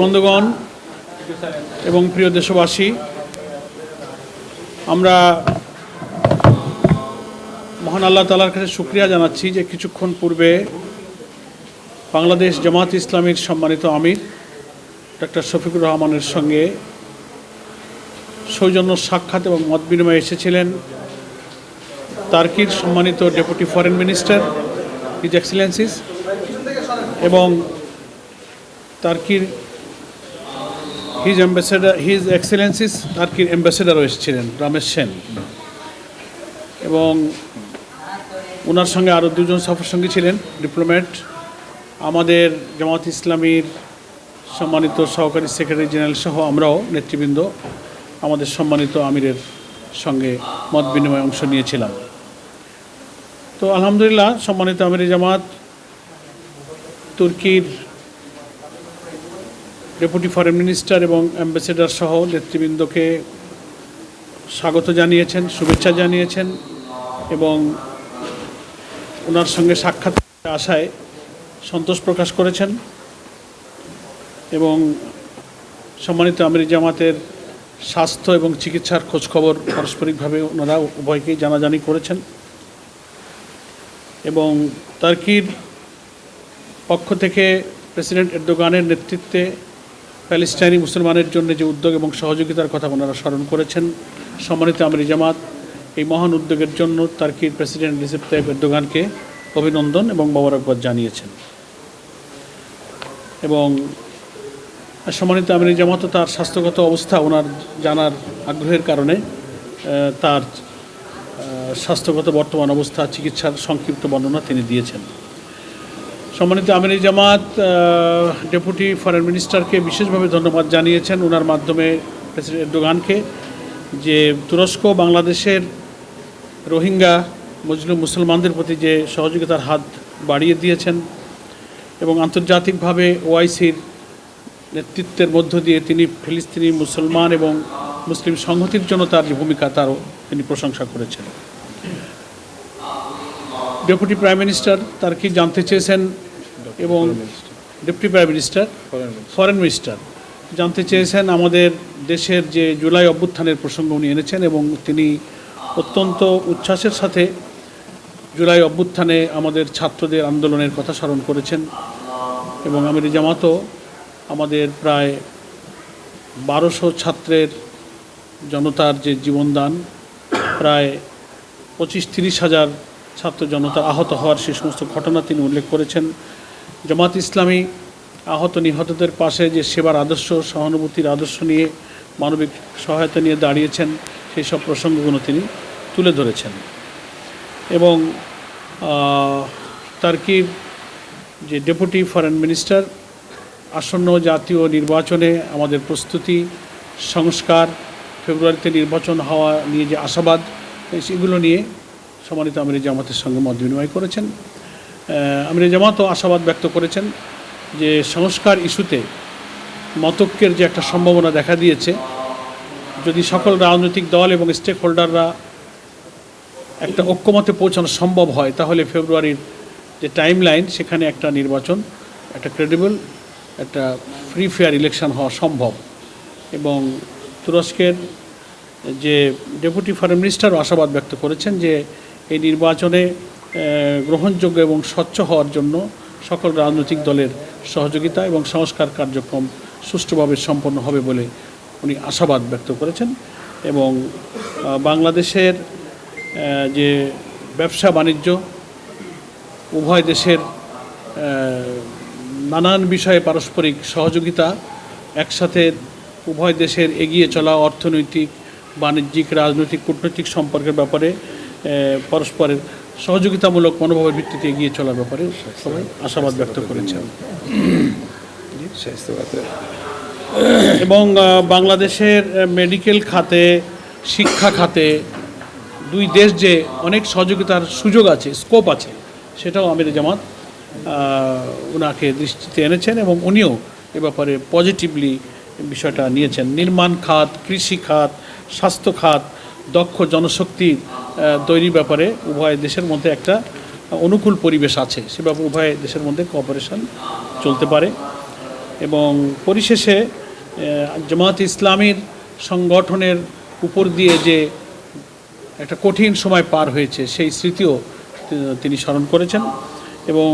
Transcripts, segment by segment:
বন্ধুগণ এবং প্রিয় দেশবাসী, আমরা মহান আল্লাহ তালার কাছে শুক্রিয়া জানাচ্ছি যে কিছুক্ষণ পূর্বে বাংলাদেশ জামাত ইসলামীর সম্মানিত আমির ডক্টর শফিকুর রহমানের সঙ্গে সৌজন্য সাক্ষাৎ এবং মত বিনিময়ে এসেছিলেন তার্কির সম্মানিত deputy foreign minister, his excellencies, এবং তার্কির হিজ অ্যাম্বাসেডার হিজ এক্সেলেন্সিস টার্কির অ্যাম্বাসেডারও এসেছিলেন, রামেশ সেন। এবং ওনার সঙ্গে আরও দুজন সফরসঙ্গী ছিলেন, ডিপ্লোম্যাট। আমাদের জামাত ইসলামীর সম্মানিত সহকারী সেক্রেটারি জেনারেল সহ আমরাও নেতৃবৃন্দ আমাদের সম্মানিত আমিরের সঙ্গে মত বিনিময়ে অংশ নিয়েছিলাম। তো আলহামদুলিল্লাহ, সম্মানিত আমির জামাত, তুর্কির ডেপুটি ফরেন মিনিস্টার এবং অ্যাম্বাসেডার সহ নেতৃবৃন্দকে স্বাগত জানিয়েছেন, শুভেচ্ছা জানিয়েছেন এবং ওনার সঙ্গে সাক্ষাৎ আসায় সন্তোষ প্রকাশ করেছেন এবং সম্মানিত আমির জামাতের স্বাস্থ্য এবং চিকিৎসার খোঁজখবর পারস্পরিকভাবে ওনারা উভয়কেই জানাজানি করেছেন এবং তার্কির পক্ষ থেকে প্রেসিডেন্ট এরদোগানের নেতৃত্বে প্যালেস্টাইনি মুসলমানের জন্য যে উদ্যোগ এবং সহযোগিতার কথা ওনারা স্মরণ করেছেন, সম্মানিত আমিরি জামাত, এই মহান উদ্যোগের জন্য তার্কির প্রেসিডেন্ট রিসেপ তাইব এরদোগানকে অভিনন্দন এবং মোবারকবাদ জানিয়েছেন। এবং সম্মানিত আমিরি জামাতও তার স্বাস্থ্যগত অবস্থা ওনার জানার আগ্রহের কারণে তার স্বাস্থ্যগত বর্তমান অবস্থা, চিকিৎসার সংক্ষিপ্ত বর্ণনা তিনি দিয়েছেন। সম্মানিত আমিরি জামাত ডেপুটি ফরেন মিনিস্টারকে বিশেষভাবে ধন্যবাদ জানিয়েছেন ওনার মাধ্যমে প্রেসিডেন্ট এরদোগানকে যে তুরস্ক, বাংলাদেশের রোহিঙ্গা, মুসলিম, মুসলমানদের প্রতি যে সহযোগিতার হাত বাড়িয়ে দিয়েছেন এবং আন্তর্জাতিকভাবে ওআইসির নেতৃত্বের মধ্য দিয়ে তিনি ফিলিস্তিনি মুসলমান এবং মুসলিম সংহতির জন্য তার যে ভূমিকা, তারও তিনি প্রশংসা করেছেন। ডেপুটি প্রাইম মিনিস্টার তার কি জানতে চেয়েছেন এবং deputy prime minister foreign minister জানতে চেয়েছেন আমাদের দেশের যে জুলাই অভ্যুত্থানের প্রসঙ্গ উনি এনেছেন এবং তিনি অত্যন্ত উচ্ছ্বাসের সাথে জুলাই অভ্যুত্থানে আমাদের ছাত্রদের আন্দোলনের কথা স্মরণ করেছেন এবং আমির জামাতও আমাদের প্রায় বারোশো ছাত্রের জনতার যে জীবনদান প্রায় পঁচিশ তিরিশ হাজার ছাত্র জনতা আহত হওয়ার সে সমস্ত ঘটনা তিনি উল্লেখ করেছেন। জামাত ইসলামী আহত নিহতদের পাশে যে সেবার আদর্শ, সহানুভূতির আদর্শ নিয়ে মানবিক সহায়তা নিয়ে দাঁড়িয়েছেন, সেই সব প্রসঙ্গগুলো তিনি তুলে ধরেছেন। এবং তার্কির যে ডেপুটি ফরেন মিনিস্টার, আসন্ন জাতীয় নির্বাচনে আমাদের প্রস্তুতি, সংস্কার, ফেব্রুয়ারিতে নির্বাচন হওয়া নিয়ে যে আশাবাদ সেগুলো নিয়ে সম্মানিত আমির জামাতের সঙ্গে মত বিনিময় করেছেন। আমির জামাতও আশাবাদ ব্যক্ত করেছেন যে সংস্কার ইস্যুতে মতক্যের যে একটা সম্ভাবনা দেখা দিয়েছে, যদি সকল রাজনৈতিক দল এবং স্টেক হোল্ডাররা একটা ঐক্যমতে পৌঁছানো সম্ভব হয়, তাহলে ফেব্রুয়ারির যে টাইম লাইন সেখানে একটা নির্বাচন, একটা ক্রেডিবল একটা ফ্রি ফেয়ার ইলেকশন হওয়া সম্ভব। এবং তুরস্কের যে ডেপুটি ফরেন মিনিস্টারও আশাবাদ ব্যক্ত করেছেন যে এই নির্বাচনে গ্রহণযোগ্য এবং স্বচ্ছ হওয়ার জন্য সকল রাজনৈতিক দলের সহযোগিতা এবং সংস্কার কার্যক্রম সুষ্ঠুভাবে সম্পন্ন হবে বলে উনি আশাবাদ ব্যক্ত করেছেন এবং বাংলাদেশের যে ব্যবসা বাণিজ্য, উভয় দেশের নানান বিষয়ে পারস্পরিক সহযোগিতা, একসাথে উভয় দেশের এগিয়ে চলা অর্থনৈতিক, বাণিজ্যিক, রাজনৈতিক, কূটনৈতিক সম্পর্কের ব্যাপারে পরস্পরের সহযোগিতামূলক মনোভাবের ভিত্তিতে এগিয়ে চলার ব্যাপারে সবাই আশাবাদ ব্যক্ত করেছেন। এবং বাংলাদেশের মেডিকেল খাতে, শিক্ষা খাতে দুই দেশ যে অনেক সহযোগিতার সুযোগ আছে, স্কোপ আছে, সেটাও আমির জামাত ওনাকে দৃষ্টিতে এনেছেন এবং উনিও এ ব্যাপারে পজিটিভলি বিষয়টা নিয়েছেন। নির্মাণ খাত, কৃষি খাত, স্বাস্থ্য খাত দক্ষ জনশক্তি তৈরির ব্যাপারে উভয় দেশের মধ্যে একটা অনুকূল পরিবেশ আছে। সে ব্যাপারে উভয় দেশের মধ্যে কোঅপারেশন চলতে পারে। এবং পরিশেষে জামাত ইসলামীর সংগঠনের উপর দিয়ে যে একটা কঠিন সময় পার হয়েছে, সেই স্মৃতিও তিনি স্মরণ করেছেন। এবং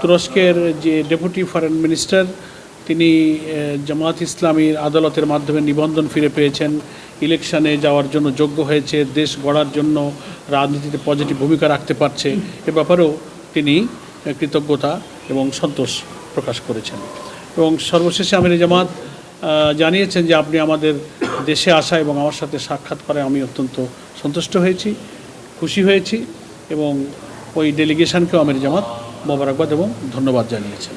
তুরস্কের যে ডেপুটি ফরেন মিনিস্টার তিনি জামাত ইসলামীর আদালতের মাধ্যমে নিবন্ধন ফিরে পেয়েছেন। ইলেকশনে যাওয়ার জন্য যোগ্য হয়েছে, দেশ গড়ার জন্য রাজনীতিতে পজিটিভ ভূমিকা রাখতে পারছে। এ ব্যাপারেও তিনি কৃতজ্ঞতা এবং সন্তোষ প্রকাশ করেছেন। এবং সর্বশেষে আমির জামাত জানিয়েছেন যে আপনি আমাদের দেশে আসা এবং আমার সাথে সাক্ষাৎ করে আমি অত্যন্ত সন্তুষ্ট হয়েছি, খুশি হয়েছি এবং ওই ডেলিগেশনকেও আমির জামাত মোবারকবাদ এবং ধন্যবাদ জানিয়েছেন।